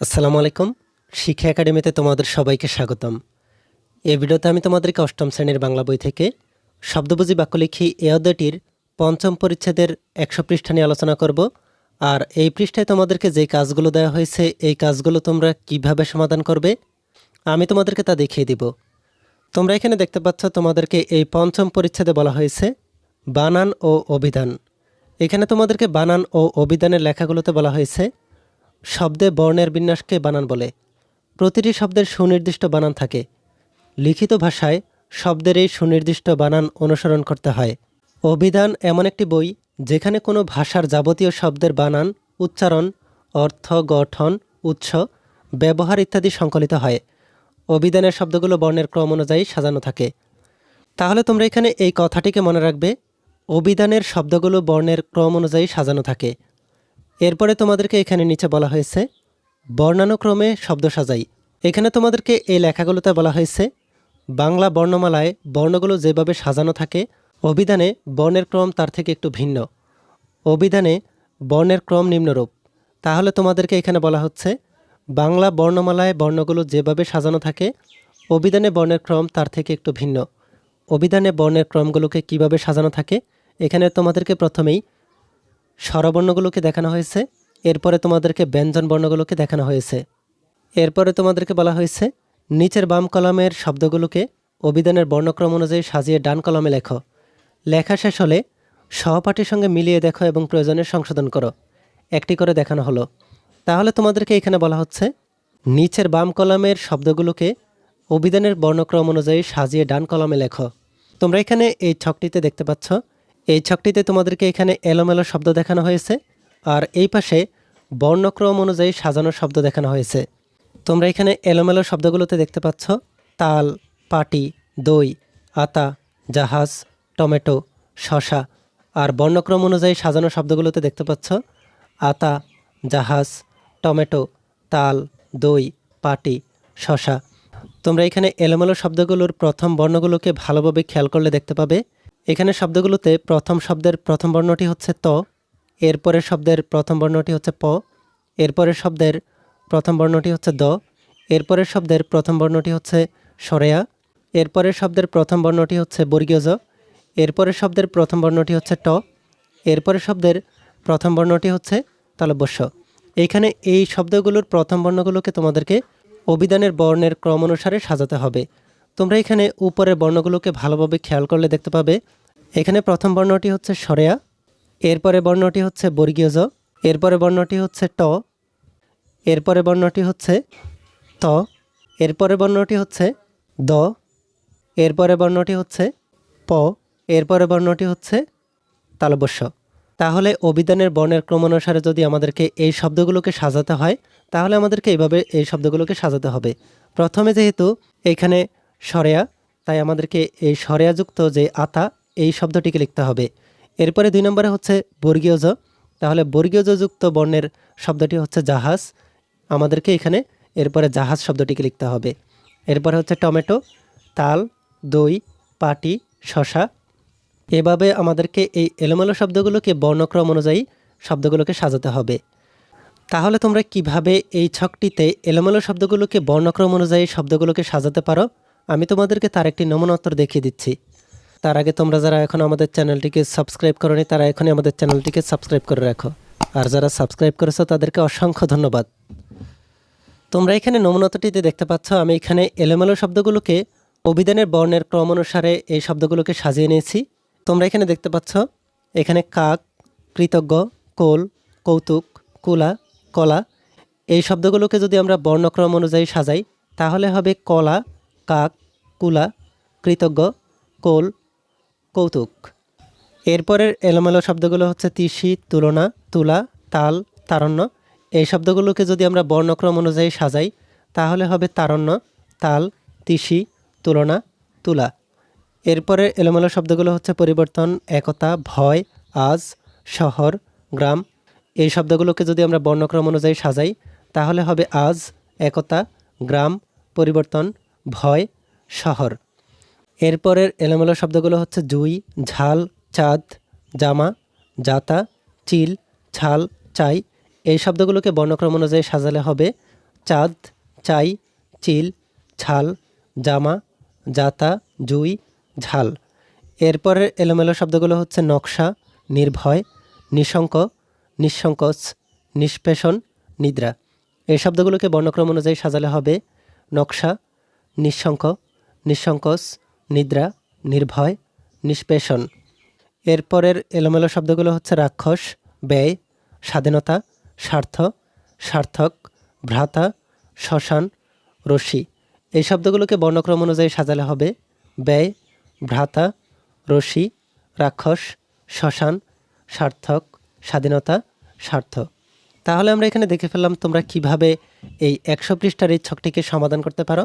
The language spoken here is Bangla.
আসসালামু আলাইকুম। শিক্ষা একাডেমিতে তোমাদের সবাইকে স্বাগতম। এই ভিডিওতে আমি তোমাদেরকে অষ্টম শ্রেণির বাংলা বই থেকে শব্দবুজি বাক্য লিখি এ অধ্যায়টির পঞ্চম পরিচ্ছেদের একশো পৃষ্ঠা নিয়ে আলোচনা করব। আর এই পৃষ্ঠায় তোমাদেরকে যে কাজগুলো দেওয়া হয়েছে, এই কাজগুলো তোমরা কীভাবে সমাধান করবে, আমি তোমাদেরকে তা দেখিয়ে দিব। তোমরা এখানে দেখতে পাচ্ছ তোমাদেরকে এই পঞ্চম পরিচ্ছেদে বলা হয়েছে, বানান ও অভিধান। এখানে তোমাদেরকে বানান ও অভিধানের লেখাগুলোতে বলা হয়েছে শব্দে বর্ণের বিন্যাসকে বানান বলে। প্রতিটি শব্দের সুনির্দিষ্ট বানান থাকে। লিখিত ভাষায় শব্দের এই সুনির্দিষ্ট বানান অনুসরণ করতে হয়। অভিধান এমন একটি বই যেখানে কোনো ভাষার যাবতীয় শব্দের বানান, উচ্চারণ, অর্থ, গঠন, উৎস, ব্যবহার ইত্যাদি সংকলিত হয়। অভিধানের শব্দগুলো বর্ণের ক্রম অনুযায়ী সাজানো থাকে। তাহলে তোমরা এখানে এই কথাটিকে মনে রাখবে, অভিধানের শব্দগুলো বর্ণের ক্রম অনুযায়ী সাজানো থাকে। এরপরে তোমাদেরকে এখানে নিচে বলা হয়েছে, বর্ণানুক্রমে শব্দ সাজাই। এখানে তোমাদেরকে এই লেখাগুলোতে বলা হয়েছে, বাংলা বর্ণমালায় বর্ণগুলো যেভাবে সাজানো থাকে, অভিধানে বর্ণের ক্রম তার থেকে একটু ভিন্ন। অভিধানে বর্ণের ক্রম নিম্নরূপ। তাহলে তোমাদেরকে এখানে বলা হচ্ছে, বাংলা বর্ণমালায় বর্ণগুলো যেভাবে সাজানো থাকে, অভিধানে বর্ণের ক্রম তার থেকে একটু ভিন্ন। অভিধানে বর্ণের ক্রমগুলোকে কীভাবে সাজানো থাকে, এখানে তোমাদেরকে প্রথমেই স্বরবর্ণগুলোকে দেখানো হয়েছে। এরপরে তোমাদেরকে ব্যঞ্জন বর্ণগুলোকে দেখানো হয়েছে। এরপরে তোমাদেরকে বলা হয়েছে, নিচের বাম কলমের শব্দগুলোকে অভিধানের বর্ণক্রম অনুযায়ী সাজিয়ে ডান কলমে লেখো। লেখা শেষ হলে সহপাঠীর সঙ্গে মিলিয়ে দেখো এবং প্রয়োজনে সংশোধন করো। একটি করে দেখানো হলো। তাহলে তোমাদেরকে এখানে বলা হচ্ছে, নিচের বাম কলমের শব্দগুলোকে অভিধানের বর্ণক্রম অনুযায়ী সাজিয়ে ডান কলমে লেখো। তোমরা এখানে এই ছকটিতে দেখতে পাচ্ছ এই ছকটিতে তোমাদেরকে এখানে এলোমেলো শব্দ দেখানো হয়েছে, আর এই পাশে বর্ণক্রম অনুযায়ী সাজানো শব্দ দেখানো হয়েছে। তোমরা এখানে এলোমেলো শব্দগুলোতে দেখতে পাচ্ছ, তাল, পাটি, দই, আতা, জাহাজ, টমেটো, শশা, আর বর্ণক্রম অনুযায়ী সাজানো শব্দগুলোতে দেখতে পাচ্ছ, আতা, জাহাজ, টমেটো, তাল, দই, পাটি, শশা। তোমরা এখানে এলোমেলো শব্দগুলোর প্রথম বর্ণগুলোকে ভালোভাবে খেয়াল করলে দেখতে পাবে এখানে শব্দগুলোতে প্রথম শব্দের প্রথম বর্ণটি হচ্ছে ত, এরপরের শব্দের প্রথম বর্ণটি হচ্ছে প, এরপরের শব্দের প্রথম বর্ণটি হচ্ছে দ, এরপরের শব্দের প্রথম বর্ণটি হচ্ছে সরেয়া, এরপরের শব্দের প্রথম বর্ণটি হচ্ছে বর্গীয় জ এরপরের শব্দের প্রথম বর্ণটি হচ্ছে ট, এরপরের শব্দের প্রথম বর্ণটি হচ্ছে তালব্যস্য। এইখানে এই শব্দগুলোর প্রথম বর্ণগুলোকে তোমাদেরকে অভিধানের বর্ণের ক্রম অনুসারে সাজাতে হবে। তোমরা এখানে উপরের বর্ণগুলোকে ভালোভাবে খেয়াল করলে দেখতে পাবে। এখানে প্রথম বর্ণটি হচ্ছে সরেয়া এরপরে বর্ণটি হচ্ছে বর্গীয় জ এরপরে বর্ণটি হচ্ছে ট এরপরে বর্ণটি হচ্ছে ত এরপরে বর্ণটি হচ্ছে দ এরপরে বর্ণটি হচ্ছে প এরপরে বর্ণটি হচ্ছে তালবস্য তাহলে অভিধানের বর্ণের ক্রম অনুসারে যদি আমাদেরকে এই শব্দগুলোকে সাজাতে হয়, তাহলে আমাদেরকে এইভাবে এই শব্দগুলোকে সাজাতে হবে। প্রথমে যেহেতু এখানে সরেয়া। তাই আমাদেরকে এই সরেয়াযুক্ত যে আতা, এই শব্দটিকে লিখতে হবে। এরপরে দুই নম্বরে হচ্ছে বর্গীয় জ তাহলে বর্গীয় জ যুক্ত বর্ণের শব্দটি হচ্ছে জাহাজ। আমাদেরকে এখানে এরপরে জাহাজ শব্দটিকে লিখতে হবে। এরপরে হচ্ছে টমেটো, তাল, দই, পাটি, শশা। এভাবে আমাদেরকে এই এলোমেলো শব্দগুলোকে বর্ণক্রম অনুযায়ী শব্দগুলোকে সাজাতে হবে। তাহলে তোমরা কীভাবে এই ছকটিতে এলোমেলো শব্দগুলোকে বর্ণক্রম অনুযায়ী শব্দগুলোকে সাজাতে পারো? আমি তোমাদেরকে তার একটি নমুনা উত্তর দেখিয়ে দিচ্ছি। তার আগে তোমরা যারা এখন আমাদের চ্যানেলটিকে সাবস্ক্রাইব করনি, তারা এখনই আমাদের চ্যানেলটিকে সাবস্ক্রাইব করে রাখো। আর যারা সাবস্ক্রাইব করেছ, তাদেরকে অসংখ্য ধন্যবাদ। তোমরা এখানে নমুনাটিতে দেখতে পাচ্ছ, আমি এখানে এলোমেলো শব্দগুলোকে, অভিধানের বর্ণের ক্রম অনুসারে এই শব্দগুলোকে সাজিয়ে নিয়েছি। তোমরা এখানে দেখতে পাচ্ছ, এখানে কাক, কৃতজ্ঞ, কোল, কৌতুক, কুলা, কলা। এই শব্দগুলোকে যদি আমরা বর্ণক্রম অনুযায়ী সাজাই, তাহলে হবে কলা কাক কুলা কৃতজ্ঞ, কোল, কৌতুক। এরপরের এলোমেলো শব্দগুলো হচ্ছে তিসি, তুলনা, তুলা, তাল, তারণ্য। এই শব্দগুলোকে যদি আমরা বর্ণক্রম অনুযায়ী সাজাই, তাহলে হবে তারণ্য, তাল, তিসি, তুলনা, তুলা। এরপরের এলোমেলো শব্দগুলো হচ্ছে পরিবর্তন, একতা, ভয়, আজ, শহর, গ্রাম। এই শব্দগুলোকে যদি আমরা বর্ণক্রম অনুযায়ী সাজাই, তাহলে হবে আজ, একতা, গ্রাম, পরিবর্তন ভয়, শহর। এরপরের এলোমেলো শব্দগুলো হচ্ছে জুই, ঝাল, চাঁদ, জামা, জাতা, চিল, ছাল, চাই। এই শব্দগুলোকে বর্ণক্রম অনুযায়ী সাজালে হবে চাঁদ, চাই, চিল, ছাল, জামা, জাতা, জুই, ঝাল। এরপরের এলোমেলো শব্দগুলো হচ্ছে নকশা, নির্ভয়, নিশঙ্ক, নিঃসংকোচ, নিষ্পেষণ, নিদ্রা। এই শব্দগুলোকে বর্ণক্রম অনুযায়ী সাজালে হবে নকশা নিঃসঙ্ক নিঃসংকোচ, নিদ্রা, নির্ভয়, নিষ্পেষণ। এরপরের এলোমেলো শব্দগুলো হচ্ছে রাক্ষস, ব্যয়, স্বাধীনতা, স্বার্থ, সার্থক, ভ্রাতা, শ্মশান রশি এই শব্দগুলোকে বর্ণক্রম অনুযায়ী সাজালে হবে ব্যয়, ভ্রাতা রশি রাক্ষস, শ্মশান, সার্থক, স্বাধীনতা, স্বার্থ। তাহলে আমরা এখানে দেখে ফেললাম তোমরা কীভাবে এই একশো পৃষ্ঠার এই ছকটিকে সমাধান করতে পারো।